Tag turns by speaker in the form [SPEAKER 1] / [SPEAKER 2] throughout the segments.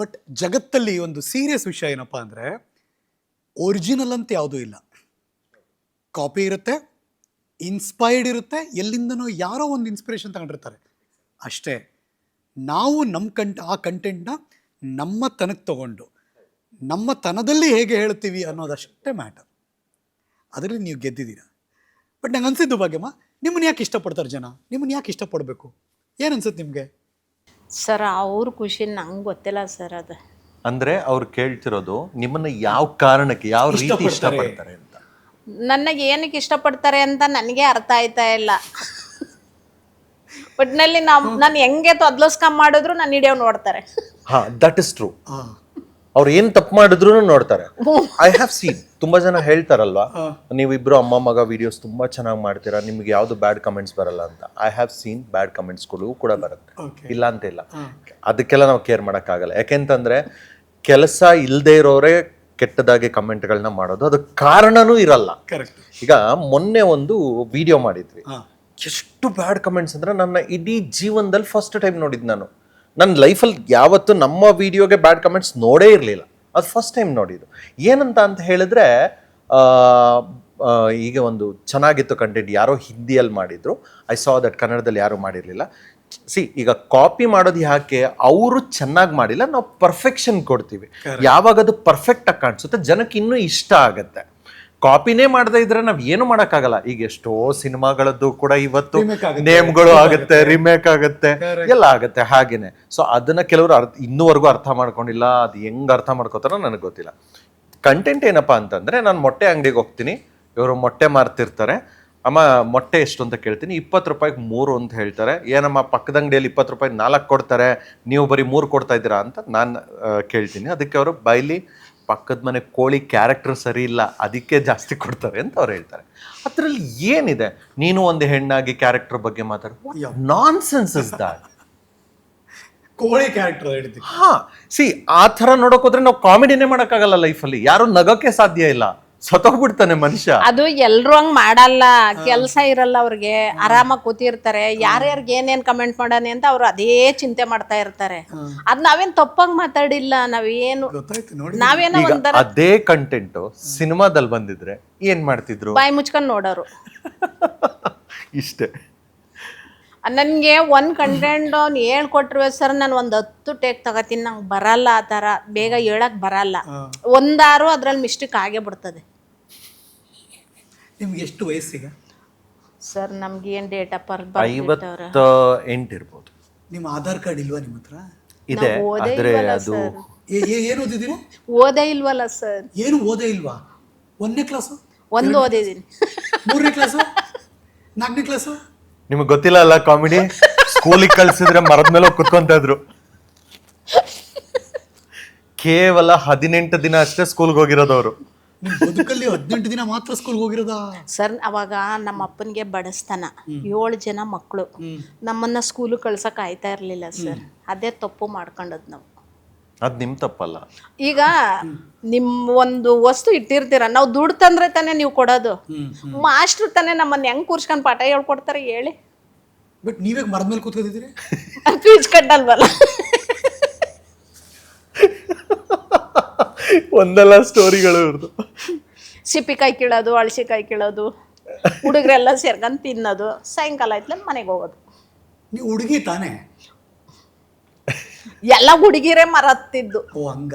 [SPEAKER 1] But ಜಗತ್ತಲ್ಲಿ ಒಂದು serious ವಿಷಯ ಏನಪ್ಪ ಅಂದರೆ ಒರಿಜಿನಲ್ ಅಂತ ಯಾವುದೂ ಇಲ್ಲ. ಕಾಪಿ ಇರುತ್ತೆ ಇನ್ಸ್ಪೈರ್ಡ್ ಇರುತ್ತೆ, ಎಲ್ಲಿಂದನೋ ಯಾರೋ ಒಂದು ಇನ್ಸ್ಪಿರೇಷನ್ ತಗೊಂಡಿರ್ತಾರೆ. ಅಷ್ಟೇ, ನಾವು ನಮ್ಮ ಕಂಟ್ ಆ ಕಂಟೆಂಟ್ನ ನಮ್ಮ ತನಕ್ಕೆ ತಗೊಂಡು, ನಮ್ಮ ತನದಲ್ಲಿ ಹೇಗೆ ಹೇಳ್ತೀವಿ ಅನ್ನೋದಷ್ಟೇ ಮ್ಯಾಟರ್ ಅದರಲ್ಲಿ ನೀವು ಗೆದ್ದಿದ್ದೀರ. ಬಟ್ ನಂಗೆ ಅನಿಸಿದ್ದು ಭಾಗ್ಯಮ್ಮ ನಿಮ್ಮನ್ನ ಯಾಕೆ ಇಷ್ಟಪಡ್ತಾರೆ ಜನ? ನಿಮ್ಮನ್ನ ಯಾಕೆ ಇಷ್ಟಪಡಬೇಕು? ಏನು ಅನ್ಸುತ್ತೆ ನಿಮಗೆ?
[SPEAKER 2] ಸರ್ ಅವ್ರ ಖುಷಿ ನಂಗೆ ಗೊತ್ತಿಲ್ಲ ಸರ್ ಅದು.
[SPEAKER 3] ಅಂದ್ರೆ ಅವ್ರು ಕೇಳ್ತಿರೋದು ನಿಮ್ಮನ್ನ ಯಾವ ಕಾರಣಕ್ಕೆ ಯಾವ ರೀತಿ
[SPEAKER 1] ಇಷ್ಟಪಡ್ತಾರೆ.
[SPEAKER 3] ಅಂತ?
[SPEAKER 2] ನನಗೆ ಏನಕ್ಕೆ ಇಷ್ಟಪಡ್ತಾರೆ ಅಂತ ನನಗೆ ಅರ್ಥ ಆಯ್ತಾ ಇಲ್ಲ. ಒಟ್ಟಿನಲ್ಲಿ ನಾವು ನಾನು ಹೆಂಗೆ ತೊದ್ಲಸ್ಕೊಂಡ್ ಮಾಡಿದ್ರು ನಾನು ಹಿಡಿಯೋ ನೋಡ್ತಾರೆ.
[SPEAKER 3] ಹಾ ದಟ್ ಇಸ್ ಟ್ರೂ
[SPEAKER 1] ಹಾಂ.
[SPEAKER 3] ಅವ್ರು ಏನ್ ತಪ್ಪು ಮಾಡಿದ್ರು ನೋಡ್ತಾರೆ. ಐ ಹ್ಯಾವ್ ಸೀನ್ ತುಂಬಾ ಜನ ಹೇಳ್ತಾರಲ್ವಾ? ನೀವಿಬ್ರು ಅಮ್ಮ ಮಗ ವಿಡಿಯೋಸ್ ತುಂಬಾ ಚೆನ್ನಾಗಿ ಮಾಡ್ತೀರಾ ನಿಮ್ಗೆ ಯಾವ್ದು ಬ್ಯಾಡ್ ಕಮೆಂಟ್ಸ್ ಬರಲ್ಲ ಅಂತ. ಐ ಹ್ಯಾವ್ ಸೀನ್ ಬ್ಯಾಡ್ ಕಮೆಂಟ್ಸ್ಗಳು ಕೂಡ ಬರುತ್ತೆ. ಇಲ್ಲ ಅಂತ ಇಲ್ಲ. ಅದಕ್ಕೆಲ್ಲ ನಾವು ಕೇರ್ ಮಾಡೋಕ್ಕಾಗಲ್ಲ. ಯಾಕೆಂತಂದ್ರೆ ಕೆಲಸ ಇಲ್ಲದೆ ಇರೋರೇ ಕೆಟ್ಟದಾಗಿ ಕಮೆಂಟ್ಗಳನ್ನ ಮಾಡೋದು ಅದಕ್ಕೆ ಕಾರಣನೂ ಇರಲ್ಲ. ಈಗ ಮೊನ್ನೆ ಒಂದು ವಿಡಿಯೋ ಮಾಡಿದ್ವಿ. ಎಷ್ಟು ಬ್ಯಾಡ್ ಕಮೆಂಟ್ಸ್ ಅಂದ್ರೆ ನನ್ನ ಇಡೀ ಜೀವನದಲ್ಲಿ ಫಸ್ಟ್ ಟೈಮ್ ನೋಡಿದ್ ನಾನು. ನನ್ನ ಲೈಫಲ್ಲಿ ಯಾವತ್ತು ನಮ್ಮ ವಿಡಿಯೋಗೆ ಬ್ಯಾಡ್ ಕಮೆಂಟ್ಸ್ ನೋಡೇ ಇರಲಿಲ್ಲ. ಅದು ಫಸ್ಟ್ ಟೈಮ್ ನೋಡಿದ್ದು. ಏನಂತ ಅಂತ ಹೇಳಿದ್ರೆ ಈಗ ಒಂದು ಚೆನ್ನಾಗಿತ್ತು ಕಂಟೆಂಟ್ ಯಾರೋ ಹಿಂದಿಯಲ್ಲಿ ಮಾಡಿದ್ರು. ಐ ಸಾ ದಟ್ ಕನ್ನಡದಲ್ಲಿ ಯಾರೂ ಮಾಡಿರಲಿಲ್ಲ. ಸಿ ಈಗ ಕಾಪಿ ಮಾಡೋದು ಯಾಕೆ? ಅವರು ಚೆನ್ನಾಗಿ ಮಾಡಿಲ್ಲ ನಾವು ಪರ್ಫೆಕ್ಷನ್ ಕೊಡ್ತೀವಿ. ಯಾವಾಗ ಅದು ಪರ್ಫೆಕ್ಟಾಗಿ ಕಾಣಿಸುತ್ತೆ ಜನಕ್ಕೆ ಇನ್ನೂ ಇಷ್ಟ ಆಗತ್ತೆ. ಕಾಪಿನೇ ಮಾಡದೇ ಇದ್ರೆ ನಾವ್ ಏನು ಮಾಡಕ್ಕಾಗಲ್ಲ. ಈಗ ಎಷ್ಟೋ ಸಿನಿಮಾಗಳದ್ದು ಕೂಡ ಇವತ್ತು ನೇಮ್ಗಳು ಆಗುತ್ತೆ ರಿಮೇಕ್ ಆಗುತ್ತೆ. ಎಲ್ಲ ಆಗುತ್ತೆ ಹಾಗೇನೆ. ಸೊ ಅದನ್ನ ಕೆಲವರು ಅರ್ಥ ಇನ್ನೂವರೆಗೂ ಅರ್ಥ ಮಾಡ್ಕೊಂಡಿಲ್ಲ ಅದು ಹೆಂಗ್ ಅರ್ಥ ಮಾಡ್ಕೋತಾರೋ ನನಗೆ ಗೊತ್ತಿಲ್ಲ. ಕಂಟೆಂಟ್ ಏನಪ್ಪಾ ಅಂತಂದ್ರೆ ನಾನು ಮೊಟ್ಟೆ ಅಂಗಡಿಗೆ ಹೋಗ್ತೀನಿ ಇವರು ಮೊಟ್ಟೆ ಮಾರ್ತಿರ್ತಾರೆ. ಅಮ್ಮ ಮೊಟ್ಟೆ ಎಷ್ಟು ಅಂತ ಕೇಳ್ತೀನಿ ಇಪ್ಪತ್ತು ರೂಪಾಯಿಗೆ ಮೂರು ಅಂತ ಹೇಳ್ತಾರೆ. ಏನಮ್ಮ ಪಕ್ಕದ ಅಂಗಡಿಯಲ್ಲಿ ಇಪ್ಪತ್ತು ರೂಪಾಯಿ ನಾಲ್ಕು ಕೊಡ್ತಾರೆ ನೀವು ಬರೀ ಮೂರು ಕೊಡ್ತಾ ಇದ್ದೀರಾ ಅಂತ ನಾನು ಕೇಳ್ತೀನಿ. ಅದಕ್ಕೆ ಅವರು ಬೈಲಿ ಪಕ್ಕದ ಮನೆ ಕೋಳಿ ಕ್ಯಾರೆಕ್ಟರ್ ಸರಿ ಇಲ್ಲ ಅದಕ್ಕೆ ಜಾಸ್ತಿ ಕೊಡ್ತಾರೆ ಅಂತ ಅವ್ರು ಹೇಳ್ತಾರೆ. ಅದರಲ್ಲಿ ಏನಿದೆ? ನೀನು ಒಂದು ಹೆಣ್ಣಾಗಿ ಕ್ಯಾರೆಕ್ಟರ್ ಬಗ್ಗೆ ಮಾತಾಡು. ನಾನ್ ಸೆನ್ಸ್ ಇಸ್ ದಾಟ್
[SPEAKER 1] ಕೋಳಿ ಕ್ಯಾರೆಕ್ಟರ್ ಹೇಳ್ತೀವಿ
[SPEAKER 3] ಹಾ ಸಿ ಆ ಥರ ನೋಡೋಕೋದ್ರೆ ಹೋದ್ರೆ ನಾವು ಕಾಮಿಡಿನೇ ಮಾಡೋಕ್ಕಾಗಲ್ಲ ಲೈಫಲ್ಲಿ ಯಾರು ನಗೋಕ್ಕೆ ಸಾಧ್ಯ ಇಲ್ಲ. ಸತ್ತೋಗ್ಬಿಡ್ತಾನೆ ಮನುಷ್ಯ.
[SPEAKER 2] ಅದು ಎಲ್ರು ಹಂಗ್ ಮಾಡಲ್ಲ ಕೆಲಸ ಇರಲ್ಲ ಅವ್ರಿಗೆ ಆರಾಮಾಗಿ ಕೂತಿರ್ತಾರೆ ಯಾರ್ಯಾರಿಗೆ ಏನೇನ್ ಕಮೆಂಟ್ ಮಾಡಾನೆ ಅಂತ ಅವ್ರು ಅದೇ ಚಿಂತೆ ಮಾಡ್ತಾ ಇರ್ತಾರೆ. ಅದ್ ನಾವೇನ್ ತಪ್ಪಂಗ್ ಮಾತಾಡಿಲ್ಲ ನಾವೇನು
[SPEAKER 1] ಗೊತ್ತಾಯ್ತು ನೋಡಿ
[SPEAKER 2] ನಾವೇನೋ
[SPEAKER 3] ಈಗ
[SPEAKER 2] ಒಂಥರ
[SPEAKER 3] ಅದೇ ಕಂಟೆಂಟ್ ಸಿನಿಮಾದಲ್ಲಿ ಬಂದಿದ್ರೆ ಏನ್ ಮಾಡ್ತಿದ್ರು?
[SPEAKER 2] ಬಾಯಿ ಮುಚ್ಕೊಂಡ್ ನೋಡೋರು.
[SPEAKER 3] ಇಷ್ಟೇ.
[SPEAKER 2] ನನ್ಗೆ ಒಂದು ಕಂಟೆಂಟ್ ಅವ್ನು ಹೇಳ್ಕೊಟ್ರು ಸರ್ ನಾನು ಒಂದು ಹತ್ತು ಟೇಕ್ ತಗೋತೀನಿ ನಂಗೆ ಬರಲ್ಲ ಆ ಥರ ಬೇಗ ಹೇಳಕ್ ಬರಲ್ಲ. ಒಂದಾರು ಅದ್ರಲ್ಲಿ ಮಿಸ್ಟೇಕ್ ಆಗೇ ಬಿಡ್ತದೆ.
[SPEAKER 1] ನಿಮ್ಗೆ ಎಷ್ಟು ವಯಸ್ಸಿಗೆ?
[SPEAKER 2] ಸರ್ ನಮ್ಗೆ ಏನು ಡೇಟ್ ಆಫ್ ಬರ್ತ್
[SPEAKER 3] ಐವತ್ತ ಎಂಟು ಇರ್ಬೋದು.
[SPEAKER 1] ನಿಮ್ಮ ಆಧಾರ್ ಕಾರ್ಡ್ ಇಲ್ವಾ ನಿಮ್ಮ ಹತ್ರ?
[SPEAKER 3] ಇದೆ ಆದ್ರೆ ಅದು
[SPEAKER 1] ಏ- ಏ- ಏನು ಓದಿದ್ದೀರಿ?
[SPEAKER 2] ಓದೇ ಇಲ್ವಲ್ಲ ಸರ್.
[SPEAKER 1] ಏನು ಓದೇ ಇಲ್ವಾ? ಒಂದನೇ ಕ್ಲಾಸು
[SPEAKER 2] ಒಂದು ಓದಿದ್ದೀನಿ.
[SPEAKER 1] ಮೂರನೇ ಕ್ಲಾಸು ನಾಲ್ಕನೇ ಕ್ಲಾಸು
[SPEAKER 3] ನಿಮಗೆ ಗೊತ್ತಿಲ್ಲ ಅಲ್ಲ ಕಾಮಿಡಿ? ಸ್ಕೂಲಿಗೆ ಕಳ್ಸಿದ್ರೆ ಮರದ ಮೇಲೆ ಹೋಗಿ ಕುತ್ಕೊಂತ ಇದ್ರು. ಕೇವಲ ಹದಿನೆಂಟು ದಿನ ಅಷ್ಟೇ ಸ್ಕೂಲ್ಗೆ ಹೋಗಿರೋದು ಅವರು.
[SPEAKER 1] ನಿಮ್ಮ ಬದುಕಲ್ಲಿ ಹದಿನೆಂಟು ದಿನ ಮಾತ್ರ ಸ್ಕೂಲ್ಗೆ ಹೋಗಿರೋದಾ?
[SPEAKER 2] ಸರ್ ಅವಾಗ ನಮ್ಮ ಅಪ್ಪನಿಗೆ ಬಡಸ್ತನ. ಏಳು ಜನ ಮಕ್ಕಳು ನಮ್ಮನ್ನ ಸ್ಕೂಲ್ ಕಳ್ಸಕ್ ಆಯ್ತಾ ಇರ್ಲಿಲ್ಲ ಸರ್ ಅದೇ ತಪ್ಪು ಮಾಡ್ಕೊಂಡದ್ ನಾವು.
[SPEAKER 3] ಅದ್ ನಿಮ್ ತಪ್ಪಲ್ಲ.
[SPEAKER 2] ಈಗ ನಿಮ್ ಒಂದು ವಸ್ತು ಇಟ್ಟಿರ್ತೀರ ನಾವು ದುಡ್ಡು ತಂದ್ರೆ ತಾನೇ ನೀವು ಕೊಡೋದು. ಮಾಸ್ಟರ್ ತಾನೆ ನಮ್ಮನ್ನ ಹೆಂಗ್ ಕೂರ್ಸ್ಕೊಂಡ್ ಪಾಠ ಹೇಳ್ಕೊಡ್ತಾರೆ ಹೇಳಿ.
[SPEAKER 1] ಬಟ್ ನೀವೇ ಮರದ ಮೇಲೆ ಕೂತ್ಕೊತಿದ್ದೀರಿ
[SPEAKER 2] ಫೀಸ್ ಕಟ್ಟಲ್ವಲ್ಲ?
[SPEAKER 3] ಒಂದಲ್ಲ ಸ್ಟೋರಿಗಳು ಇವ್ರದ್ದು
[SPEAKER 2] ಸಿಪ್ಪಿಕಾಯಿ ಕೀಳೋದು ಅಳಸಿಕಾಯಿ ಕೀಳೋದು ಹುಡುಗರೆಲ್ಲ ಸೇರ್ಕೊಂಡು ತಿನ್ನೋದು ಸಾಯಂಕಾಲ ಆಯ್ತಲ್ಲ ಮನೆಗೆ ಹೋಗೋದು.
[SPEAKER 1] ನೀವು ಹುಡುಗಿ ತಾನೇ?
[SPEAKER 2] ಎಲ್ಲ ಹುಡುಗಿರೇ ಮರತ್ತಿದ್ದು
[SPEAKER 1] ಓ ಹಂಗ?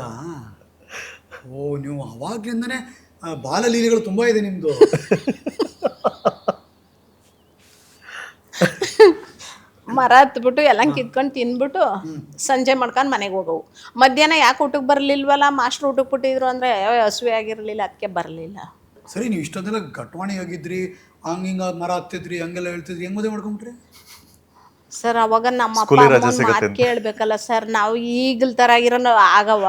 [SPEAKER 1] ಓ ನೀವು ಅವಾಗ್ಲಿಂದನೇ ಆ, ಬಾಲಲೀಲೆಗಳು ತುಂಬಾ ಇದೆ ನಿಮ್ದು.
[SPEAKER 2] ಮರ ಹತ್ಬಿಟ್ಟು ಎಲ್ಲ ಕಿತ್ಕೊಂಡು ತಿಂದ್ಬಿಟ್ಟು ಸಂಜೆ ಮಾಡ್ಕೊಂಡು ಮನೆಗೆ ಹೋಗವು. ಮಧ್ಯಾಹ್ನ ಯಾಕೆ ಊಟಕ್ಕೆ ಬರಲಿಲ್ವಲ್ಲ? ಮಾಸ್ಟರ್ ಊಟಕ್ಕೆ ಬಿಟ್ಟಿದ್ರು ಅಂದರೆ ಹಸುವೆ ಆಗಿರಲಿಲ್ಲ ಅದಕ್ಕೆ ಬರಲಿಲ್ಲ.
[SPEAKER 1] ಸರಿ ನೀವು ಇಷ್ಟೊಂದೆಲ್ಲ ಘಟವಾಣಿ ಆಗಿದ್ರಿ ಹಂಗ ಹಿಂಗ ಮರ ಹತ್ತಿದ್ರಿ ಹಂಗೆಲ್ಲ ಹೇಳ್ತಿದ್ರಿ ಹೆಂಗ್ ಮದುವೆ ಮಾಡ್ಕೊಂಬಿಟ್ರಿ?
[SPEAKER 2] ಸರ್ ಅವಾಗ ನಮ್ಮ ಅಪ್ಪ
[SPEAKER 3] ಸ್ಕೂಲಿಗೆ ರಜೆ
[SPEAKER 2] ಅಮ್ಮನ
[SPEAKER 3] ಸಿಗತ್ತೆ
[SPEAKER 2] ಮಾತು ಕೇಳ್ಬೇಕಲ್ಲ ಸರ್ ನಾವು ಈಗಲ್ ಥರ ಇರೋ ಆಗವ.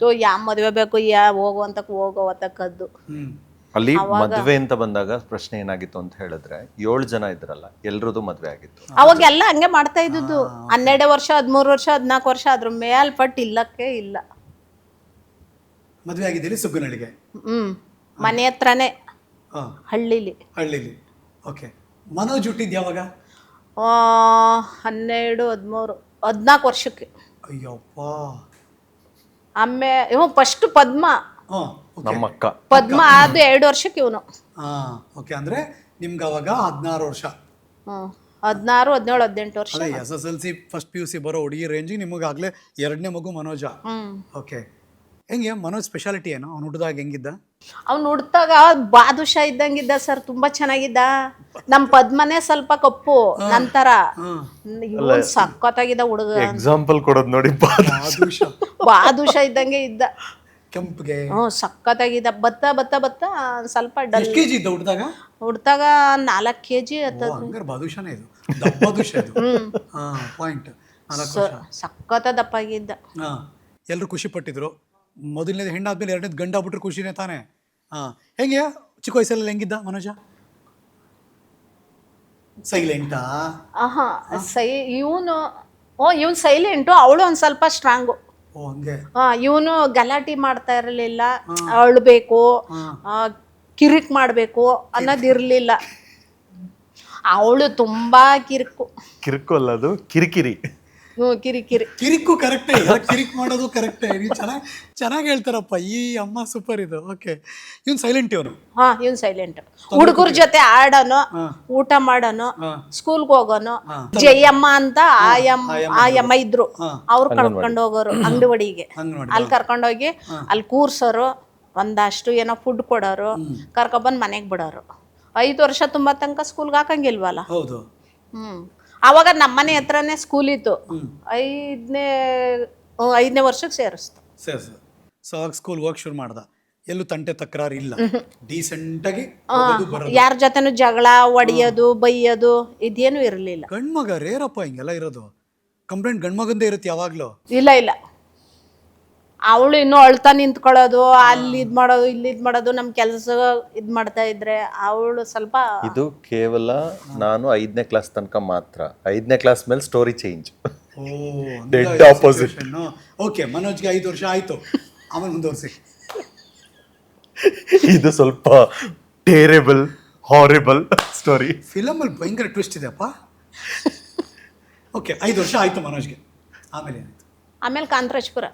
[SPEAKER 2] ತೋ ಯಾ ಮದುವೆ ಬೇಕು ಯಾ ಹೋಗುವಂತ ಅಂತ
[SPEAKER 1] ಹ್ಮ್.
[SPEAKER 3] ಅಲ್ಲಿ ಮದ್ವೆ ಅಂತ ಬಂದಾಗ ಪ್ರಶ್ನೆ ಏನಾಗಿತ್ತು ಅಂತ ಹೇಳಿದ್ರೆ ಏಳು ಜನ ಇದ್ರಲ್ಲ ಎಲ್ರದು ಮದ್ವೆ ಆಗಿತ್ತು.
[SPEAKER 2] ಅವಾಗೆಲ್ಲ ಹಂಗೆ ಮಾಡ್ತಾ ಇದ್ದು ಹನ್ನೆರಡು ವರ್ಷ ಹದಿಮೂರು ವರ್ಷ ಹದಿನಾಲ್ಕು ವರ್ಷ ಅದ್ರ ಮೇಲ್ಪಟ್ಟು ಇಲ್ಲಕ್ಕೆ ಇಲ್ಲ.
[SPEAKER 1] ಮದುವೆ ಆಗಿದ್ದೀರಿ ಸುಗ್ಗನಳಿಗೆ
[SPEAKER 2] ಹ್ಮ್ ಮನೆ ಹತ್ರನೇ
[SPEAKER 1] ಹಾಂ.
[SPEAKER 2] ಹಳ್ಳಿಲಿ.
[SPEAKER 1] ಹಳ್ಳಿಲಿ. ಓಕೆ ಮನೋಜ್ ಹುಟ್ಟಿದ್ ಯಾವಾಗ
[SPEAKER 2] ಆ, ಹನ್ನೆರಡು ಹದಿಮೂರು ಹದಿನಾಲ್ಕು ವರ್ಷಕ್ಕೆ.
[SPEAKER 1] ಅಯ್ಯಪ್ಪ.
[SPEAKER 2] ಆಮೇ ಇವ್ ಫಸ್ಟ್ ಪದ್ಮ.
[SPEAKER 1] ಹಾಂ. ಓಕೆ
[SPEAKER 3] ನಮ್ಮ ಅಕ್ಕ
[SPEAKER 2] ಪದ್ಮ ಅದು ಎರಡು ವರ್ಷಕ್ಕೆ ಇವನು.
[SPEAKER 1] ಹಾ ಓಕೆ ಅಂದ್ರೆ ನಿಮ್ಗೆ ಅವಾಗ ಹದಿನಾರು ವರ್ಷ.
[SPEAKER 2] ಹದಿನಾರು ಹದಿನೇಳು ಹದಿನೆಂಟು ವರ್ಷ.
[SPEAKER 1] ಅಲ್ಲ S S L C first P U C ಬರೋ ಹುಡುಗಿ ರೇಂಜಿಗೆ ನಿಮಗೆ ಆಗಲೇ ಎರಡನೇ ಮಗು ಮನೋಜ.
[SPEAKER 2] ಹ್ಮ್.
[SPEAKER 1] ಓಕೆ ಹೆಂಗೆ ಮನೋಜ್ ಸ್ಪೆಷಾಲಿಟಿ ಏನು? ಅವ್ನು ಹುಡ್ದಾಗ ಹೆಂಗಿದ್ದ?
[SPEAKER 2] ಅವ್ನು ಹುಡ್ತಾಗ ಬಾದುಷ ಇದ್ದಂಗಿದ್ದ ಸರ್ ತುಂಬಾ ಚೆನ್ನಾಗಿದ್ದ. ನಮ್ ಪದ್ಮನೇ ಸ್ವಲ್ಪ ಕಪ್ಪು ನಂತರ ಸಕ್ಕತ್ತಾಗಿದ್ದ ಸಖತ್ತಾಗಿದ್ದ ಹುಡುಗ
[SPEAKER 3] ಎಕ್ಸಾಂಪಲ್ ಕೊಡೋದು ನೋಡಿ
[SPEAKER 2] ಬಾದುಷ ಇದ್ದಂಗೆ ಇದ್ದ.
[SPEAKER 1] ಕೆಂಪ್ಗೆ.
[SPEAKER 2] ಹ್ಞೂ ಸಖತ್ತಾಗಿದ್ದ ಭತ್ತ ಭತ್ತ ಭತ್ತ ಸ್ವಲ್ಪ ಡಲ್.
[SPEAKER 1] ಎಷ್ಟು ಕೆ ಜಿ ಇದ್ದ ಹುಡ್ದಾಗ
[SPEAKER 2] ಹುಡ್ತಾಗ ನಾಲ್ಕು ಕೆ ಜಿ
[SPEAKER 1] ಓ ಹಂಗಾರೆ ಬಾದುಷಾನೇ ಇದು. ದಬ್ಬಾದುಷ ಇದು. ಹಾಂ ಪಾಯಿಂಟ್ ನಾಲ್ಕು ವರ್ಷ.
[SPEAKER 2] ಸಖತ್ತ ದಪ್ಪಾಗಿದ್ದ
[SPEAKER 1] ಹಾಂ ಎಲ್ಲರೂ ಖುಷಿ ಪಟ್ಟಿದ್ರು. ಮೊದಲನೇದು ಹೆಣ್ಣಾದ್ಮೇಲೆ ಎರಡನೇದು ಗಂಡ ಆಗ್ಬಿಟ್ರೆ ಖುಷಿನೇ ತಾನೇ? ಹಾಂ ಹೆಂಗೆ? ಚಿಕ್ಕ ವಯಸ್ಸಲ್ಲಿ ಹೆಂಗಿದ್ದ ಮನೋಜ? ಸೈಲೆಂಟಾ?
[SPEAKER 2] ಆಹಾ ಸೈ ಇವನು ಓ ಇವನು ಸೈಲೆಂಟು ಅವಳು ಒಂದು ಸ್ವಲ್ಪ ಸ್ಟ್ರಾಂಗು. ಇವನು ಗಲಾಟಿ ಮಾಡ್ತಾ ಇರಲಿಲ್ಲ. ಅಳ್ಬೇಕು. ಕಿರಿಕ್ ಮಾಡ್ಬೇಕು ಮಾಡಬೇಕು ಅನ್ನೋದಿರಲಿಲ್ಲ ಅವಳು ತುಂಬಾ ಕಿರಿಕು.
[SPEAKER 3] ಕಿರುಕು ಅಲ್ಲ ಅದು ಕಿರಿಕಿರಿ.
[SPEAKER 2] ಹ್ಞೂ ಕಿರಿಕಿರಿ
[SPEAKER 1] ಕಿರಿಕು ಕರೆಕ್ಟೇ ಕಿರಿಕ್ ಮಾಡೋದು ಕರೆಕ್ಟೇ. ನೀವು ಚೆನ್ನಾಗಿ ಚೆನ್ನಾಗಿ ಹೇಳ್ತಾರಪ್ಪ ಈ ಅಮ್ಮ ಸೂಪರ್ ಇದು. ಓಕೆ ಇವ್ನು ಸೈಲೆಂಟ್ ಇವನು?
[SPEAKER 2] ಹಾ ಇವನ್ ಸೈಲೆಂಟ್ ಹುಡುಗರ ಜೊತೆ ಆಡೋನು ಊಟ ಮಾಡೋನು ಸ್ಕೂಲ್ಗೆ ಹೋಗೋನು ಜಯಮ್ಮ ಅಂತ ಆಯಮ್ಮ ಆಯಮ್ಮ ಇದ್ರು. ಅವ್ರು ಕರ್ಕೊಂಡು ಹೋಗೋರು ಅಂಗಡಿಗೆ
[SPEAKER 1] ಹಂಗೆ ನೋಡಿ
[SPEAKER 2] ಅಲ್ಲಿ ಕರ್ಕೊಂಡೋಗಿ ಅಲ್ಲಿ ಕೂರ್ಸೋರು ಒಂದಷ್ಟು ಏನೋ ಫುಡ್ ಕೊಡೋರು ಕರ್ಕೊಬಂದು ಮನೆಗೆ ಬಿಡೋರು. ಐದು ವರ್ಷ ತುಂಬ ತನಕ ಸ್ಕೂಲ್ಗೆ ಹಾಕಂಗಿಲ್ವಲ್ಲ?
[SPEAKER 1] ಹೌದು.
[SPEAKER 2] ಹ್ಮ್. ಅವಾಗ ನಮ್ಮನೆ ಹತ್ರನೇ ಸ್ಕೂಲ್ ಇತ್ತು. ಐದನೇ ಐದನೇ ವರ್ಷಕ್ಕೆ ಸೇರಿಸ್ತು.
[SPEAKER 1] ಸರಿ ಸರ್ ಸೊ ಆಗ ಸ್ಕೂಲ್ ಹೋಗಿ ಶುರು ಮಾಡ್ದ. ಎಲ್ಲೂ ತಂಟೆ ತಕರಾರು ಇಲ್ಲ. ಡೀಸೆಂಟಾಗಿ ಬರೋದು.
[SPEAKER 2] ಯಾರ ಜೊತೆನೂ ಜಗಳ ಒಡೆಯೋದು ಬೈಯೋದು ಇದೇನು ಇರಲಿಲ್ಲ.
[SPEAKER 1] ಗಂಡ್ಮಗ ರೇರಪ್ಪ ಹಿಂಗೆಲ್ಲ ಇರೋದು. ಕಂಪ್ಲೇಂಟ್ ಗಂಡ್ಮಗಂದೇ ಇರುತ್ತೆ ಯಾವಾಗಲೂ.
[SPEAKER 2] ಇಲ್ಲ ಇಲ್ಲ. ಅವಳು ಇನ್ನೂ ಅಳ್ತಾ ನಿಂತ್ಕೊಳ್ಳೋದು ಅಲ್ಲಿ ಇದ್ ಮಾಡೋದು ಇಲ್ಲಿ ಇದ್ ಮಾಡೋದು ನಮ್ ಕೆಲಸ ಇದ್ ಮಾಡ್ತಾ ಇದ್ರೆ ಅವಳು ಸ್ವಲ್ಪ
[SPEAKER 3] ಇದು ಕೇವಲ ನಾನು ಐದನೇ ಕ್ಲಾಸ್ ತನಕ ಮಾತ್ರ. ಐದನೇ ಕ್ಲಾಸ್ ಮೇಲೆ ಸ್ಟೋರಿ ಚೇಂಜ್
[SPEAKER 1] ಓ
[SPEAKER 3] Dead opposite.
[SPEAKER 1] ಓಕೆ ಮನೋಜ್ಗೆ ಐದು ವರ್ಷ ಆಯ್ತು. ಒಂದು ಮುಂದುವರ್ಸಿ.
[SPEAKER 3] ಇದು ಸ್ವಲ್ಪ ಟೇರೆಬಲ್ ಹಾರಿಬಲ್ ಸ್ಟೋರಿ
[SPEAKER 1] ಫಿಲಮಲ್ಲಿ ಭಯಂಕರ ಟ್ವಿಸ್ಟ್ ಇದೆಯಪ್ಪ. ಓಕೆ ಐದು ವರ್ಷ ಆಯ್ತು ಮನೋಜ್ಗೆ. ಆಮೇಲೆ ಏನಾಯ್ತು?
[SPEAKER 2] ಆಮೇಲೆ ಕಾಂತರಾಜ್ಪುರ.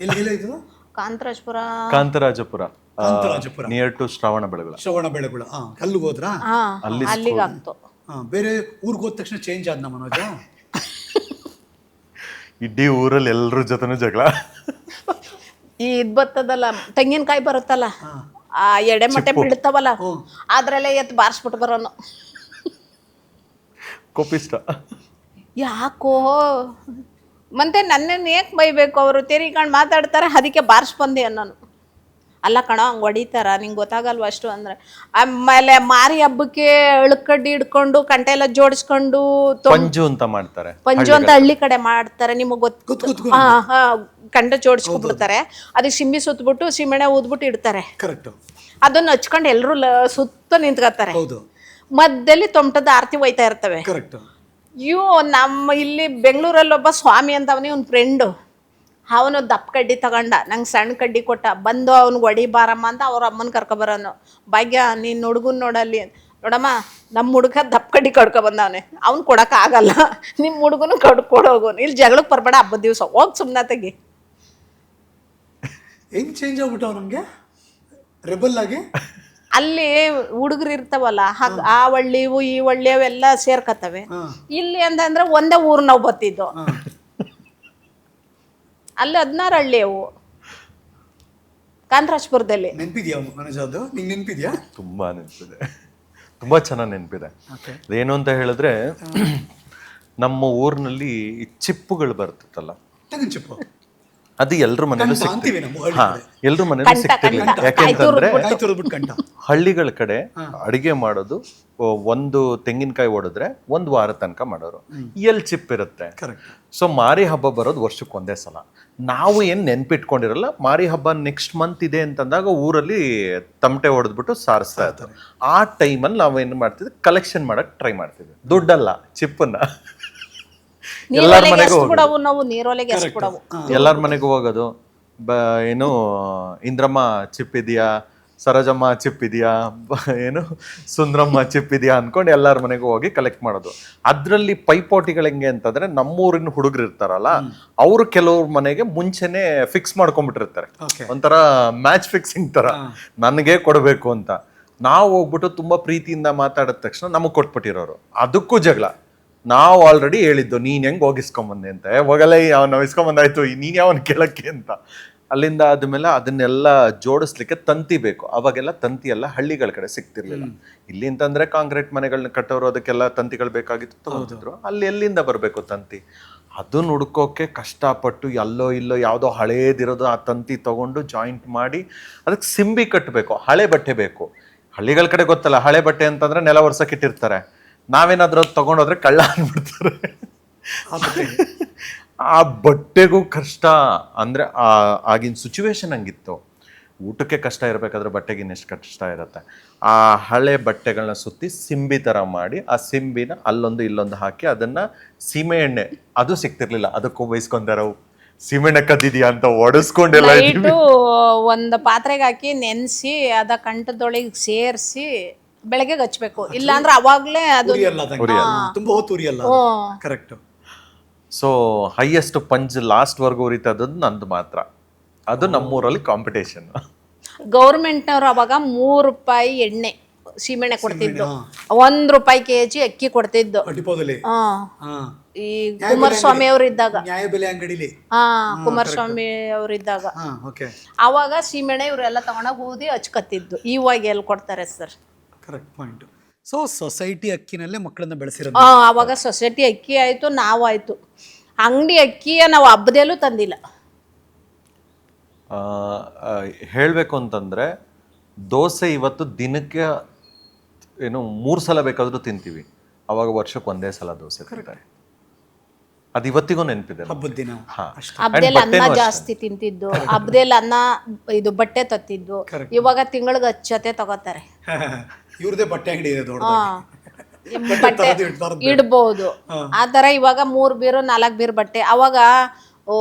[SPEAKER 1] ಎಲ್ಲಿ
[SPEAKER 2] ಕಾಂತರಾಜ್ಪುರ.
[SPEAKER 3] ಕಾಂತರಾಜಪುರ.
[SPEAKER 1] ಕಾಂತರಾಜಪುರ.
[SPEAKER 3] ನಿಯರ್ ಟು ಶ್ರವಣ ಬೆಳಗುಳ.
[SPEAKER 1] ಶ್ರವಣ ಬೆಳಗುಳ. ಹಾಂ ಅಲ್ಲಿಗೆ ಹೋದ್ರ?
[SPEAKER 2] ಹಾ ಅಲ್ಲಿಗೆ ಆಗ್ತು.
[SPEAKER 1] ಹಾಂ ಬೇರೆ ಊರಿಗೆ ಹೋದ ತಕ್ಷಣ ಚೇಂಜ್ ಆದ್ನ ಮನೋಜ?
[SPEAKER 3] ಇಡೀ ಊರಲ್ಲಿ ಎಲ್ಲರ ಜೊತೆನೂ ಜಗಳ.
[SPEAKER 2] ಈ ಇದ್ ಬರ್ತದಲ್ಲ ತೆಂಗಿನಕಾಯಿ ಬರುತ್ತಲ್ಲ ಆ ಎಡೆ ಮಟ್ಟೆ ಬೀಳ್ತಾವಲ್ಲ ಅದ್ರಲ್ಲೇ ಎತ್ತು ಬಾರಿಸ್ಬಿಟ್ಟು ಬರೋನು.
[SPEAKER 3] ಕೋಪಿಷ್ಟ
[SPEAKER 2] ಯಾಕೋ. ಮತ್ತೆ ನನ್ನನ್ನು ಏಕೆ ಬೈಬೇಕು? ಅವರು ತಿರುಗಿಕೊಂಡು ಮಾತಾಡ್ತಾರೆ ಅದಕ್ಕೆ ಬಾರ್ಸ್ ಬಂದೆ ಅನ್ನೋನು. ಅಲ್ಲ ಕಣ ಹಂಗೆ ಹೊಡಿತಾರ? ನಿಂಗೆ ಗೊತ್ತಾಗಲ್ವ ಅಷ್ಟು ಅಂದ್ರೆ? ಆಮೇಲೆ ಮಾರಿ ಹಬ್ಬಕ್ಕೆ ಅಳುಕಡ್ಡಿ ಹಿಡ್ಕೊಂಡು ಕಂಟೆ ಎಲ್ಲ ಜೋಡಿಸ್ಕೊಂಡು
[SPEAKER 3] ಪಂಜು ಅಂತ ಮಾಡ್ತಾರೆ.
[SPEAKER 2] ಪಂಜು ಅಂತ ಹಳ್ಳಿ ಕಡೆ ಮಾಡ್ತಾರೆ. ನಿಮಗೆ ಗೊತ್ತು ಹಾ ಹಾ ಕಂಡ ಜೋಡಿಸ್ಕೊಂಡ್ಬಿಡ್ತಾರೆ. ಅದಕ್ಕೆ ಸಿಂಬಿ ಸುತ್ತಬಿಟ್ಟು ಸಿಮೆಣೆ ಊದ್ಬಿಟ್ಟು ಇಡ್ತಾರೆ.
[SPEAKER 1] ಕರೆಕ್ಟ್
[SPEAKER 2] ಅದನ್ನ ಹಚ್ಕೊಂಡು ಎಲ್ಲರೂ ಸುತ್ತ ನಿಂತ್ಕೋತಾರೆ
[SPEAKER 1] ಹೌದು.
[SPEAKER 2] ಮಧ್ಯದಲ್ಲಿ ತೊಮಟದ ಆರತಿ ಹೋಯ್ತಾ ಇರ್ತವೆ.
[SPEAKER 1] ಕರೆಕ್ಟು
[SPEAKER 2] ಇವು ನಮ್ಮ ಇಲ್ಲಿ ಬೆಂಗಳೂರಲ್ಲಿ ಒಬ್ಬ ಸ್ವಾಮಿ ಅಂತ ಅವನೇ ಒಂದು ಫ್ರೆಂಡು ಅವನು ದಪ್ಪ ಕಡ್ಡಿ ತಗೊಂಡ. ನಂಗೆ ಸಣ್ಣ ಕಡ್ಡಿ ಕೊಟ್ಟ. ಬಂದು ಅವ್ನಿಗೆ ಒಡಿ ಬಾರಮ್ಮ ಅಂತ ಅವ್ರ ಅಮ್ಮನ ಕರ್ಕೊಬರೋನು. ಭಾಗ್ಯ, ನೀನು ಹುಡುಗನ್ ನೋಡಲ್ಲಿ ನೋಡಮ್ಮ ನಮ್ಮ ಹುಡುಗ ದಪ್ಪ ಕಡ್ಡಿ ಕಡ್ಕೊಬಂದವನೇ ಅವ್ನು ಕೊಡೋಕ್ಕಾಗಲ್ಲ ನಿಮ್ಮ ಹುಡುಗನು ಕಡ್ ಕೊಡೋಗೋನು ಇಲ್ಲಿ ಜಗಳಕ್ಕೆ ಬರಬೇಡ, ಹಬ್ಬದ ದಿವಸ. ಹೋಗಿ ಸುಮ್ಮನೆ ತೆಗಿ.
[SPEAKER 1] ಹೆಂಗೆ ಚೇಂಜ್ ಆಗ್ಬಿಟ್ಟವ್ ನಮಗೆ? ರೆಬಲ್ ಆಗಿ?
[SPEAKER 2] ಅಲ್ಲಿ ಹುಡುಗರು ಇರ್ತಾವಲ್ಲ ಹಾಗ್ ಆ ಹಳ್ಳಿ ಇವು ಈ ಹಳ್ಳಿ ಅವೆಲ್ಲ ಸೇರ್ಕತ್ತವೆ. ಇಲ್ಲಿ ಅಂತಂದ್ರೆ ಒಂದೇ ಊರ್ ನಾವು ಬತ್ತಿದ್ದು ಅಲ್ಲಿ ಹದಿನಾರು ಹಳ್ಳಿ ಅವು ಕಾಂತರಾಜ್ಪುರದಲ್ಲಿ.
[SPEAKER 1] ನೆನ್ಪಿದ್ಯಾ ಮನೋಜ್ ಅದು ನಿಂಗೆ ನೆನ್ಪಿದ್ಯಾ?
[SPEAKER 3] ತುಂಬಾ ನೆನಪಿದೆ. ತುಂಬಾ ಚೆನ್ನಾಗಿ ನೆನಪಿದೆ.
[SPEAKER 1] ಓಕೆ.
[SPEAKER 3] ಅದೇನು ಅಂತ ಹೇಳಿದ್ರೆ ನಮ್ಮ ಊರಿನಲ್ಲಿ ಈ ಚಿಪ್ಪುಗಳು ಬರ್ತಿತ್ತಲ್ಲ
[SPEAKER 1] ತೆಗಿನ್ ಚಿಪ್ಪು.
[SPEAKER 3] ಅದು ಎಲ್ರ ಮನೇಲೂ
[SPEAKER 1] ಸಿಗ್ತೀವಿ
[SPEAKER 3] ಹಾ ಎಲ್ರ ಮನೇಲೂ ಸಿಗ್ತಿರ್ಲಿಲ್ಲ ಯಾಕೆಂತಂದ್ರೆ ಹಳ್ಳಿಗಳ ಕಡೆ ಅಡಿಗೆ ಮಾಡೋದು ಒಂದು ತೆಂಗಿನಕಾಯಿ ಓಡಿದ್ರೆ ಒಂದು ವಾರ ತನಕ ಮಾಡೋರು. ಎಲ್ಲಿ ಚಿಪ್ ಇರುತ್ತೆ.
[SPEAKER 1] ಕರೆಕ್ಟ್
[SPEAKER 3] ಸೊ ಮಾರಿ ಹಬ್ಬ ಬರೋದು ವರ್ಷಕ್ಕೆ ಒಂದೇ ಸಲ. ನಾವು ಏನು ನೆನ್ಪಿಟ್ಕೊಂಡಿರಲ್ಲ ಮಾರಿ ಹಬ್ಬ ನೆಕ್ಸ್ಟ್ ಮಂತ್ ಇದೆ ಅಂತಂದಾಗ ಊರಲ್ಲಿ ತಮಟೆ ಹೊಡೆದ್ಬಿಟ್ಟು ಸಾರಿಸ್ತಾ ಇರ್ತಾರೆ. ಆ ಟೈಮಲ್ಲಿ ನಾವು ಏನು ಮಾಡ್ತಿದ್ವಿ? ಕಲೆಕ್ಷನ್ ಮಾಡಕ್ ಟ್ರೈ ಮಾಡ್ತಿದ್ವಿ. ದುಡ್ಡಲ್ಲ ಚಿಪ್ಪನ್ನ. ಎಲ್ಲಾರ ಮನೆಗೂ
[SPEAKER 2] ಬಿಡವು ನಾವು ನೀರೊಲೆಗೆ ಎಷ್ಟು ಬಿಡವು
[SPEAKER 3] ಎಲ್ಲಾರ ಮನೆಗೂ ಹೋಗೋದು. ಬ ಏನು ಇಂದ್ರಮ್ಮ ಚಿಪ್ ಇದೆಯಾ ಸರೋಜಮ್ಮ ಚಿಪ್ ಇದೆಯಾ ಬ- ಏನು ಸುಂದ್ರಮ್ಮ ಚಿಪ್ ಇದೆಯಾ ಅನ್ಕೊಂಡು ಎಲ್ಲಾರ ಮನೆಗೂ ಹೋಗಿ ಕಲೆಕ್ಟ್ ಮಾಡೋದು. ಅದ್ರಲ್ಲಿ ಪೈಪೋಟಿಗಳು ಹೆಂಗೆ ಅಂತಂದ್ರೆ ನಮ್ಮೂರಿನ ಹುಡುಗರು ಇರ್ತಾರಲ್ಲ ಅವರು ಕೆಲವ್ರ ಮನೆಗೆ ಮುಂಚೆನೆ ಫಿಕ್ಸ್ ಮಾಡ್ಕೊಂಡ್ಬಿಟ್ಟಿರ್ತಾರೆ. ಒಂಥರ ಮ್ಯಾಚ್ ಫಿಕ್ಸಿಂಗ್ ತರ. ನನಗೆ ಕೊಡಬೇಕು ಅಂತ. ನಾವು ಹೋಗ್ಬಿಟ್ಟು ತುಂಬಾ ಪ್ರೀತಿಯಿಂದ ಮಾತಾಡಿದ ತಕ್ಷಣ ನಮಗ್ ಕೊಟ್ಬಿಟ್ಟಿರೋರು. ಅದಕ್ಕೂ ಜಗಳ. ನಾವು ಆಲ್ರೆಡಿ ಹೇಳಿದ್ದು ನೀನು ಹೆಂಗೆ ಹೋಗಿಸ್ಕೊಂಬಂದೆ ಅಂತ. ಹೋಗಲೇ ಅವನು ಇಸ್ಕೊಂಬಂದಾಯ್ತು ನೀನು ಯಾವನ್ ಕೇಳಕ್ಕೆ ಅಂತ. ಅಲ್ಲಿಂದ ಆದಮೇಲೆ ಅದನ್ನೆಲ್ಲ ಜೋಡಿಸ್ಲಿಕ್ಕೆ ತಂತಿ ಬೇಕು. ಅವಾಗೆಲ್ಲ ತಂತಿ ಎಲ್ಲ ಹಳ್ಳಿಗಳ ಕಡೆ ಸಿಗ್ತಿರ್ಲಿಲ್ಲ. ಇಲ್ಲಿ ಅಂತಂದ್ರೆ ಕಾಂಕ್ರೀಟ್ ಮನೆಗಳನ್ನ ಕಟ್ಟೋರು ಅದಕ್ಕೆಲ್ಲ ತಂತಿಗಳು ಬೇಕಾಗಿತ್ತು ತಗೊಂಡಿದ್ರು. ಅಲ್ಲಿ ಎಲ್ಲಿಂದ ಬರಬೇಕು ತಂತಿ? ಅದನ್ನ ಹುಡ್ಕೋಕೆ ಕಷ್ಟಪಟ್ಟು ಎಲ್ಲೋ ಇಲ್ಲೋ ಯಾವುದೋ ಹಳೇದಿರೋದು ಆ ತಂತಿ ತಗೊಂಡು ಜಾಯಿಂಟ್ ಮಾಡಿ ಅದಕ್ಕೆ ಸಿಂಬಿ ಕಟ್ಟಬೇಕು ಹಳೆ ಬಟ್ಟೆ ಬೇಕು. ಹಳ್ಳಿಗಳ ಕಡೆ ಗೊತ್ತಲ್ಲ ಹಳೆ ಬಟ್ಟೆ ಅಂತಂದ್ರೆ ನೆಲ ಒರ್ಸಕ್ಕೆ ಇಟ್ಟಿರ್ತಾರೆ. ನಾವೇನಾದ್ರೂ ಅದ್ ತಗೊಂಡೋದ್ರೆ ಕಳ್ಳ ಅಂದ್ಬಿಡ್ತಾರೆ ಆ ಬಟ್ಟೆಗೂ ಕಷ್ಟ ಅಂದ್ರೆ ಆ ಆಗಿನ ಸಿಚುವೇಶನ್ ಹಂಗಿತ್ತು. ಊಟಕ್ಕೆ ಕಷ್ಟ ಇರಬೇಕಾದ್ರೆ ಬಟ್ಟೆಗೆ ಇನ್ನೆಷ್ಟು ಕಷ್ಟ ಇರುತ್ತೆ. ಆ ಹಳೆ ಬಟ್ಟೆಗಳನ್ನ ಸುತ್ತಿ ಸಿಂಬಿ ತರ ಮಾಡಿ ಆ ಸಿಂಬಿನ ಅಲ್ಲೊಂದು ಇಲ್ಲೊಂದು ಹಾಕಿ ಅದನ್ನ ಸೀಮೆ ಎಣ್ಣೆ ಅದು ಸಿಗ್ತಿರ್ಲಿಲ್ಲ. ಅದಕ್ಕೂ ಬಯಸ್ಕೊಂಡಾರವು ಸೀಮೆಣ್ಣೆ ಕದ್ದಿದ್ಯಾ ಅಂತ ಒಡಿಸ್ಕೊಂಡೆಲ್ಲ
[SPEAKER 2] ಇಟ್ಟು ಒಂದು ಪಾತ್ರೆಗೆ ಹಾಕಿ ನೆನೆಸಿ ಅದ ಕಂಠದೊಳಗೆ ಸೇರಿಸಿ ಬೆಳಗ್ಗೆ ಹಚ್ಬೇಕು ಇಲ್ಲಾಂದ್ರೆ ಅವಾಗ್ಲೇ ಅದು
[SPEAKER 1] ಉರಿಯಲ್ಲ ಅದಂಗೆ. ತುಂಬಾ ಹೊತ್ತು ಉರಿಯಲ್ಲ correct
[SPEAKER 3] so highest punch last ವರ್ಗು ಉರಿತದ್ದು ನಂದು ಮಾತ್ರ. ಅದು ನಮ್ಮೂರಲ್ಲಿ ಕಾಂಪಿಟೇಷನ್
[SPEAKER 2] ಗೌರ್ಮೆಂಟ್ನವ್ರು ಅವಾಗ ಮೂರು ರೂಪಾಯಿ ಎಣ್ಣೆ ಸೀಮೆಣ್ಣೆ ಕೊಡ್ತಿದ್ದು ಒಂದ್ ರೂಪಾಯಿ ಕೆ ಜಿ ಅಕ್ಕಿ ಕೊಡ್ತಿದ್ದು.
[SPEAKER 1] ಡಿಪೋದಲ್ಲಿ
[SPEAKER 2] ಹಾ.
[SPEAKER 1] ಹಾ.
[SPEAKER 2] ಈ ಕುಮಾರಸ್ವಾಮಿ
[SPEAKER 1] ಅವರಿದ್ದಾಗ. ಅಂಗಡಿಲಿ.
[SPEAKER 2] ಹಾ ಕುಮಾರಸ್ವಾಮಿ ಅವರಿದ್ದಾಗ. ಇದ್ದಾಗ
[SPEAKER 1] ಹಾ ಓಕೆ
[SPEAKER 2] ಅವಾಗ ಸೀಮೆಣ್ಣೆ ಇವರೆಲ್ಲ ತಗೊಂಡೋಗಿ ಊದಿ ಹಚ್ಕತ್ತಿದ್ದು ಇವಾಗ ಎಲ್ಲಿ ಕೊಡ್ತಾರೆ sir?
[SPEAKER 1] Correct point so society ಅಕ್ಕಿನಲ್ಲೇ ಮಕ್ಕಳನ್ನ ಬೆಳೆಸಿರೋದು.
[SPEAKER 2] ಅವಾಗ ಸೊಸೈಟಿ ಅಕ್ಕಿ ಆಯ್ತು ನಾವು ಆಯ್ತು. ಅಂಗಡಿ ಅಕ್ಕಿಯ ನಾವು ಹಬ್ಬದಲ್ಲೂ ತಂದಿಲ್ಲ.
[SPEAKER 3] ಹೇಳಬೇಕು ಅಂತಂದ್ರೆ ದೋಸೆ ಇವತ್ತು ದಿನಕ್ಕೆ ಏನು ಮೂರು ಸಲ ಬೇಕಾದರೂ ತಿಂತೀವಿ. ಅವಾಗ ವರ್ಷಕ್ಕೆ ಒಂದೇ ಸಲ ದೋಸೆ ತಿಂತಾರೆ. ಅದು ಇವತ್ತಿಗೂ ನೆನಪಿದೆ.
[SPEAKER 1] ಹಬ್ಬದ ದಿನ.
[SPEAKER 2] ಹಬ್ಬದಲ್ಲಿ ಅನ್ನ ಜಾಸ್ತಿ ತಿಂತಿದ್ದು ಹಬ್ಬದಲ್ಲಿ ಅನ್ನ ಇದು ಬಟ್ಟೆ ತತ್ತಿದ್ದು. ಇವಾಗ ತಿಂಗಳಿಗೆ ಹಚ್ಚತೆ ತಗೋತಾರೆ.
[SPEAKER 1] ಇವ್ರದೇ ಬಟ್ಟೆ ಅಂಗಡಿ ಇದೆ
[SPEAKER 2] ಹಾ. ಇಡ್ಬೋದು. ಆ ತರ ಇವಾಗ ಮೂರು ಬೀರು ನಾಲ್ಕು ಬೀರ್ ಬಟ್ಟೆ. ಅವಾಗ ಓ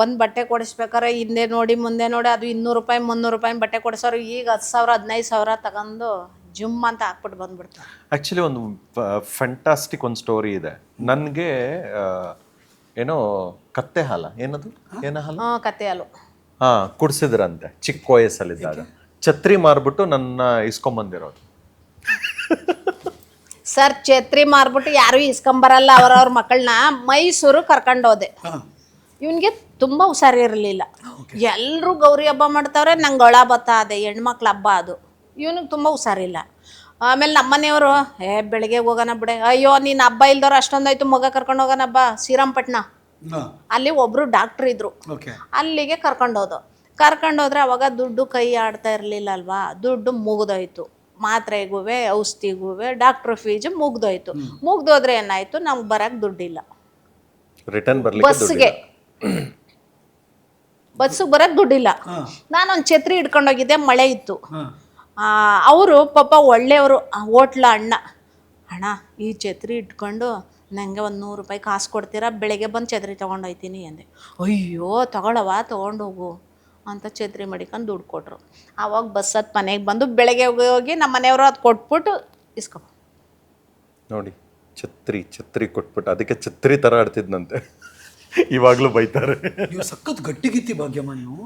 [SPEAKER 2] ಒಂದ್ ಬಟ್ಟೆ ಕೊಡಿಸ್ಬೇಕಾರೆ ಹಿಂದೆ ನೋಡಿ ಮುಂದೆ ನೋಡಿ ಅದು ಇನ್ನೂರು ರೂಪಾಯಿ ಮುನ್ನೂರು ರೂಪಾಯಿ ಬಟ್ಟೆ ಕೊಡಿಸೋರು ಈಗ ಹತ್ತು ಸಾವಿರ ಹದಿನೈದು ಸಾವಿರ ತಗೊಂಡು ಜುಮ್ ಅಂತ ಹಾಕ್ಬಿಟ್ಟು ಬಂದ್ಬಿಡ್ತಾರೆ
[SPEAKER 3] ಆಕ್ಚುಲಿ ಒಂದು ಫ್ಯಾಂಟಾಸ್ಟಿಕ್ ಒಂದು ಸ್ಟೋರಿ ಇದೆ. ನನಗೆ ಏನೋ ಕತ್ತೆ ಹಾಲ. ಏನದು? ಏನ ಹಾಲು?
[SPEAKER 2] ಹ್ಞೂ ಕತೆ ಅಲ್ಲು
[SPEAKER 3] ಹಾ ಕುಡ್ಸಿದ್ರಂತೆ ಚಿಕ್ಕ ವಯಸ್ಸಲ್ಲಿದ್ದಾಗ. ಛತ್ರಿ ಮಾರ್ಬಿಟ್ಟು ನನ್ನ ಇಸ್ಕೊಂಬಂದಿರೋದು.
[SPEAKER 2] ಸರ್ ಛತ್ರಿ ಮಾರ್ಬಿಟ್ಟು ಯಾರು ಇಸ್ಕೊಂಬರಲ್ಲ ಅವ್ರವ್ರ ಮಕ್ಕಳನ್ನ ಮೈಸೂರು
[SPEAKER 1] ಕರ್ಕೊಂಡೋದೆ.
[SPEAKER 2] ಇವನಿಗೆ ತುಂಬ ಹುಷಾರಿರಲಿಲ್ಲ. ಎಲ್ಲರೂ ಗೌರಿ ಹಬ್ಬ ಮಾಡ್ತಾವ್ರೆ ನಂಗೆ ಒಳ ಬತ್ತ ಅದೇ ಹೆಣ್ಮಕ್ಳ ಹಬ್ಬ ಅದು. ಇವನಿಗೆ ತುಂಬ ಹುಷಾರಿಲ್ಲ. ಆಮೇಲೆ ನಮ್ಮನೆಯವರು ಏ ಬೆಳಿಗ್ಗೆ ಹೋಗೋಣ ಬಿಡೆ. ಅಯ್ಯೋ ನೀನು ಹಬ್ಬ ಇಲ್ದವ್ರು ಅಷ್ಟೊಂದಾಯ್ತು ಮಗ ಕರ್ಕೊಂಡು ಹೋಗೋಣ ಹಬ್ಬ ಶ್ರೀರಂಪಟ್ನ ಅಲ್ಲಿ ಒಬ್ಬರು ಡಾಕ್ಟ್ರ್ ಇದ್ರು. ಅಲ್ಲಿಗೆ ಕರ್ಕೊಂಡೋದು ಕರ್ಕೊಂಡೋದ್ರೆ ಅವಾಗ ದುಡ್ಡು ಕೈ ಆಡ್ತಾ ಇರಲಿಲ್ಲ ಅಲ್ವಾ? ದುಡ್ಡು ಮುಗ್ದೋಯ್ತು. ಮಾತ್ರೆಗೂ ಔಷಧಿಗೂ ಡಾಕ್ಟ್ರ್ ಫೀಸ್ ಮುಗ್ದೋಯ್ತು. ಮುಗ್ದೋದ್ರೆ ಏನಾಯ್ತು? ನಮ್ಗೆ ಬರಕ್ ದುಡ್ಡಿಲ್ಲ.
[SPEAKER 3] ರಿಟರ್ನ್
[SPEAKER 2] ಬಸ್ಗೆ ಬಸ್ಸಿಗೆ. ಬರಕ್ಕೆ ದುಡ್ಡಿಲ್ಲ. ನಾನೊಂದು ಛತ್ರಿ ಹಿಡ್ಕೊಂಡೋಗಿದ್ದೆ ಮಳೆ ಇತ್ತು.
[SPEAKER 1] ಆ
[SPEAKER 2] ಅವರು ಪಾಪ ಒಳ್ಳೆಯವರು ಹೋಟ್ಲ ಅಣ್ಣ. ಅಣ್ಣ ಈ ಛತ್ರಿ ಇಟ್ಕೊಂಡು ನನಗೆ ಒಂದು ನೂರು ರೂಪಾಯಿ ಕಾಸು ಕೊಡ್ತೀರಾ? ಬೆಳಗ್ಗೆ ಬಂದು ಛತ್ರಿ ತೊಗೊಂಡೋಯ್ತೀನಿ ಅಂದೆ. ಅಯ್ಯೋ ತಗೊಳವ ತೊಗೊಂಡೋಗು ಅಂತ ಛತ್ರಿ ಮಡಿಕೊಂಡು ದುಡ್ಡು ಕೊಟ್ಟರು ಆವಾಗ ಬಸ್ ಹತ್ತು ಮನೆಗೆ ಬಂದು ಬೆಳಗ್ಗೆ ಹೋಗಿ ಹೋಗಿ ನಮ್ಮ ಮನೆಯವರು ಅದು ಕೊಟ್ಬಿಟ್ಟು ಇಸ್ಕೊ.
[SPEAKER 3] ನೋಡಿ ಛತ್ರಿ ಛತ್ರಿ ಕೊಟ್ಬಿಟ್ಟು ಅದಕ್ಕೆ ಛತ್ರಿ ಥರ ಆಡ್ತಿದ್ನಂತೆ. ಇವಾಗಲೂ ಬೈತಾರೆ.
[SPEAKER 1] ನೀವು ಸಖತ್ ಗಟ್ಟಿಗಿತ್ತಿ ಭಾಗ್ಯಮ್ಮ ನೀವು.